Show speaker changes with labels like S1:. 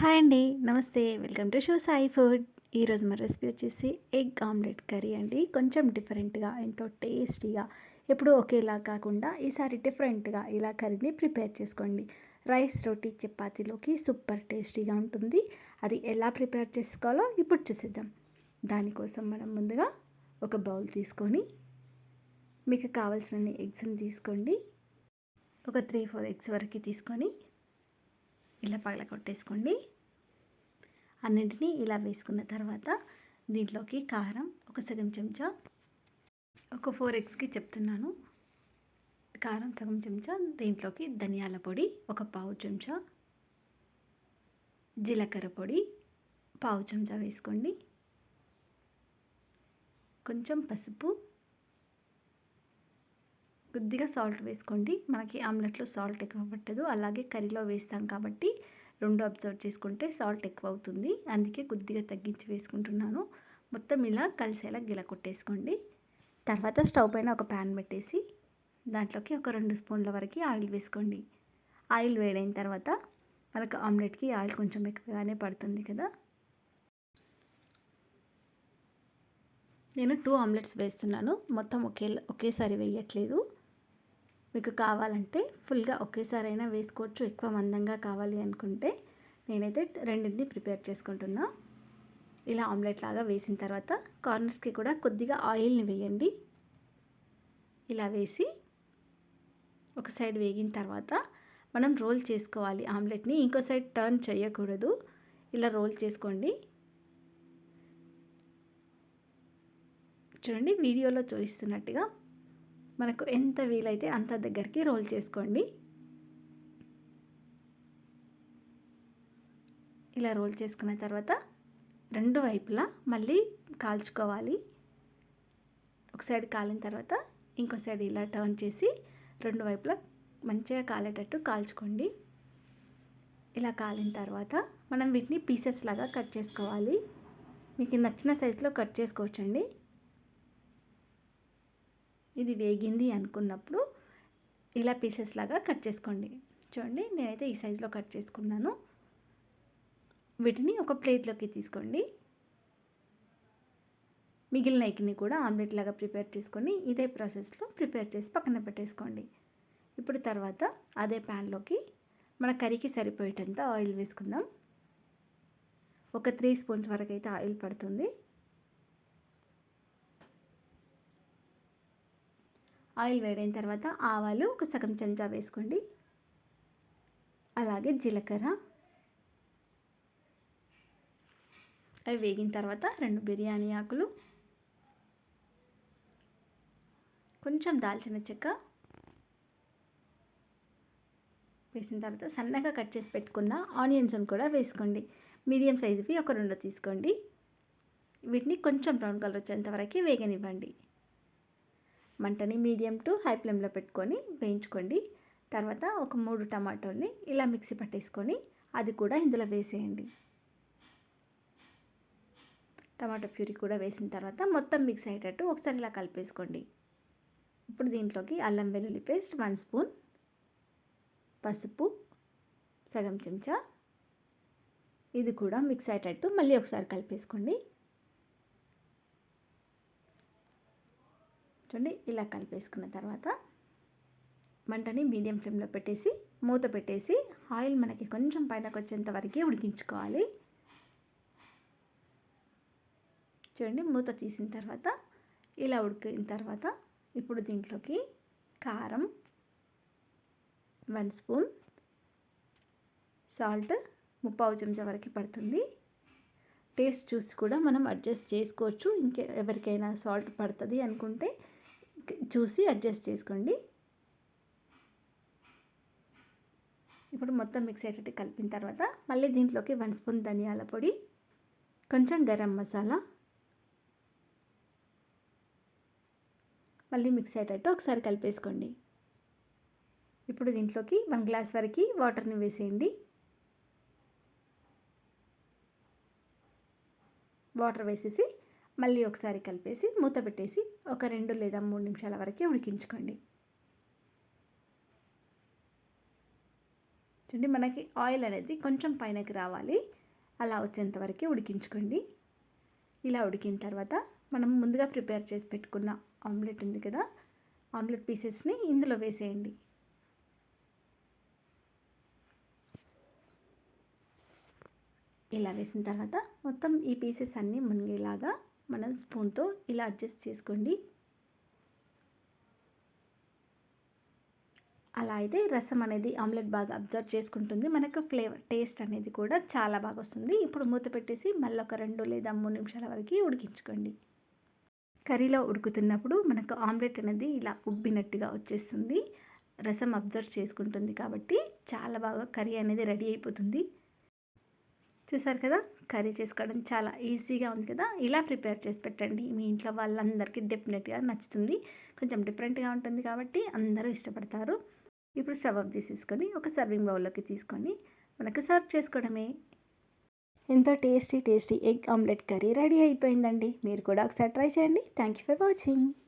S1: Hi అండి. నమస్తే. Welcome to show Sai food. ఈరోజు మన రెసిపీ వచ్చేసి ఎగ్ ఆమ్లెట్ కర్రీ అండి. కొంచెం డిఫరెంట్గా ఎంతో టేస్టీగా ఎప్పుడూ ఒకేలా కాకుండా ఈసారి డిఫరెంట్గా ఇలా కర్రీని ప్రిపేర్ చేసుకోండి. రైస్ రోటీ చపాతీలోకి సూపర్ టేస్టీగా ఉంటుంది. అది ఎలా ప్రిపేర్ చేసుకోవాలో ఇప్పుడు చూసేద్దాం. దానికోసం మనం ముందుగా ఒక బౌల్ తీసుకొని మీకు కావాల్సిన ఎగ్స్ని తీసుకోండి. ఒక త్రీ ఫోర్ ఎగ్స్ వరకు తీసుకొని ఇలా పగల కొట్టేసుకోండి అన్నింటినీ ఇలా వేసుకున్న తర్వాత దీంట్లోకి కారం ఒక సగం చెంచా ఒక ఫోర్ ఎగ్స్కి చెప్తున్నాను. కారం సగం చెంచా దీంట్లోకి ధనియాల పొడి ఒక పావు చెంచా జీలకర్ర పొడి పావు చెంచా వేసుకోండి. కొంచెం పసుపు కొద్దిగా సాల్ట్ వేసుకోండి. మనకి ఆమ్లెట్లో సాల్ట్ ఎక్కువ పట్టదు. అలాగే కర్రీలో వేస్తాం కాబట్టి రెండు అబ్జర్వ్ చేసుకుంటే సాల్ట్ ఎక్కువ అవుతుంది అందుకే కొద్దిగా తగ్గించి వేసుకుంటున్నాను. మొత్తం ఇలా కలిసేలా గిల కొట్టేసుకోండి. తర్వాత స్టవ్ పైన ఒక ప్యాన్ పెట్టేసి దాంట్లోకి ఒక రెండు స్పూన్ల వరకు ఆయిల్ వేసుకోండి. ఆయిల్ వేడైన తర్వాత మనకు ఆమ్లెట్కి ఆయిల్ కొంచెం ఎక్కువగానే పడుతుంది కదా. నేను టూ ఆమ్లెట్స్ వేస్తున్నాను. మొత్తం ఒకే ఒకేసారి వేయట్లేదు. మీకు కావాలంటే ఫుల్గా ఒకేసారి అయినా వేసుకోవచ్చు ఎక్కువ మందంగా కావాలి అనుకుంటే నేనైతే రెండింటిని ప్రిపేర్ చేసుకుంటున్నా. ఇలా ఆమ్లెట్ లాగా వేసిన తర్వాత కార్నర్స్కి కూడా కొద్దిగా ఆయిల్ని వేయండి. ఇలా వేసి ఒక సైడ్ వేగిన తర్వాత మనం రోల్ చేసుకోవాలి ఆమ్లెట్ని ఇంకో సైడ్ టర్న్ చేయకూడదు. ఇలా రోల్ చేసుకోండి. చూడండి వీడియోలో చూపిస్తున్నట్టుగా మనకు ఎంత వీలైతే అంత దగ్గరికి రోల్ చేసుకోండి. ఇలా రోల్ చేసుకున్న తర్వాత రెండు వైపులా మళ్ళీ కాల్చుకోవాలి. ఒక సైడ్ కాలిన తర్వాత ఇంకో సైడ్ ఇలా టర్న్ చేసి రెండు వైపులా మంచిగా కాలేటట్టు కాల్చుకోండి. ఇలా కాలిన తర్వాత మనం వీటిని పీసెస్ లాగా కట్ చేసుకోవాలి. మీకు నచ్చిన సైజులో కట్ చేసుకోవచ్చండి. ఇది వేగింది అనుకున్నప్పుడు ఇలా పీసెస్ లాగా కట్ చేసుకోండి. చూడండి నేనైతే ఈ సైజులో కట్ చేసుకున్నాను. వీటిని ఒక ప్లేట్లోకి తీసుకోండి. మిగిలిన ఎగ్ని కూడా ఆమ్లెట్ లాగా ప్రిపేర్ చేసుకొని ఇదే ప్రాసెస్లో ప్రిపేర్ చేసి పక్కన పెట్టేసుకోండి. ఇప్పుడు తర్వాత అదే ప్యాన్లోకి మన కర్రీకి సరిపోయేటంత ఆయిల్ వేసుకుందాం. ఒక త్రీ స్పూన్స్ వరకు అయితే ఆయిల్ పడుతుంది. ఆయిల్ వేడైన తర్వాత ఆవాలు ఒక సగం చెంచా వేసుకోండి. అలాగే జీలకర్ర. అవి వేగిన తర్వాత రెండు బిర్యానీ ఆకులు. కొంచెం దాల్చిన చెక్క. వేసిన తర్వాత సన్నగా కట్ చేసి పెట్టుకున్న ఆనియన్స్ని కూడా వేసుకోండి. మీడియం సైజువి ఒక రెండు తీసుకోండి. వీటిని కొంచెం బ్రౌన్ కలర్ వచ్చేంత వరకు వేగనివ్వండి. మంటని మీడియం టు హై ఫ్లేమ్లో పెట్టుకొని వేయించుకోండి. తర్వాత ఒక మూడు టమాటోల్ని ఇలా మిక్సీ పట్టేసుకొని అది కూడా ఇందులో వేసేయండి. టమాటో ప్యూరీ కూడా వేసిన తర్వాత మొత్తం మిక్స్ అయ్యేటట్టు ఒకసారి ఇలా కలిపేసుకోండి. ఇప్పుడు దీంట్లోకి అల్లం వెల్లుల్లి పేస్ట్ వన్ స్పూన్ పసుపు సగం చెంచా. ఇది కూడా మిక్స్ అయ్యేటట్టు మళ్ళీ ఒకసారి కలిపేసుకోండి. చూడండి ఇలా కలిపేసుకున్న తర్వాత మంటని మీడియం ఫ్లేమ్లో పెట్టేసి మూత పెట్టేసి ఆయిల్ మనకి కొంచెం పైనకు వచ్చేంత వరకే ఉడికించుకోవాలి. చూడండి మూత తీసిన తర్వాత ఇలా ఉడికిన తర్వాత ఇప్పుడు దీంట్లోకి కారం వన్ స్పూన్ సాల్ట్ ముప్పావు చెంచా వరకు పడుతుంది. టేస్ట్ చూసి కూడా మనం అడ్జస్ట్ చేసుకోవచ్చు. ఇంకే ఎవరికైనా సాల్ట్ పడుతుంది అనుకుంటే చూసి అడ్జస్ట్ చేసుకోండి. ఇప్పుడు మొత్తం మిక్స్ అయ్యేటట్టు కలిపిన తర్వాత మళ్ళీ దీంట్లోకి వన్ స్పూన్ ధనియాల పొడి కొంచెం గరం మసాలా. మళ్ళీ మిక్స్ అయ్యేటట్టు ఒకసారి కలిపేసుకోండి. ఇప్పుడు దీంట్లోకి వన్ గ్లాస్ వరకు వాటర్ని వేసేయండి. వాటర్ వేసేసి మళ్ళీ ఒకసారి కలిపేసి మూత పెట్టేసి ఒక రెండు లేదా మూడు నిమిషాల వరకే ఉడికించుకోండి. చూడండి మనకి ఆయిల్ అనేది కొంచెం పైనకి రావాలి. అలా వచ్చేంత వరకు ఉడికించుకోండి. ఇలా ఉడికిన తర్వాత మనం ముందుగా ప్రిపేర్ చేసి పెట్టుకున్న ఆమ్లెట్ ఉంది కదా ఆమ్లెట్ పీసెస్ని ఇందులో వేసేయండి. ఇలా వేసిన తర్వాత మొత్తం ఈ పీసెస్ అన్నీ మునిగేలాగా మనం స్పూన్తో ఇలా అడ్జస్ట్ చేసుకోండి. అలా అయితే రసం అనేది ఆమ్లెట్ బాగా అబ్జర్వ్ చేసుకుంటుంది. మనకు ఫ్లేవర్ టేస్ట్ అనేది కూడా చాలా బాగా వస్తుంది. ఇప్పుడు మూత పెట్టేసి మళ్ళీ ఒక రెండు లేదా మూడు నిమిషాల వరకు ఉడికించుకోండి. కర్రీలో ఉడుకుతున్నప్పుడు మనకు ఆమ్లెట్ అనేది ఇలా ఉబ్బినట్టుగా వచ్చేస్తుంది. రసం అబ్జర్వ్ చేసుకుంటుంది కాబట్టి చాలా బాగా కర్రీ అనేది రెడీ అయిపోతుంది. చూసారు కదా? కర్రీ చేసుకోవడం చాలా ఈజీగా ఉంది కదా? ఇలా ప్రిపేర్ చేసి పెట్టండి. మీ ఇంట్లో వాళ్ళందరికీ డెఫినెట్గా నచ్చుతుంది. కొంచెం డిఫరెంట్గా ఉంటుంది కాబట్టి అందరూ ఇష్టపడతారు. ఇప్పుడు స్టవ్ ఆఫ్ చేసేసుకొని ఒక సర్వింగ్ బౌల్లోకి తీసుకొని మనకు సర్వ్ చేసుకోవడమే. ఎంతో tasty tasty egg omelette curry ready అయిపోయిందండి. మీరు కూడా ఒకసారి ట్రై చేయండి. Thank you for watching.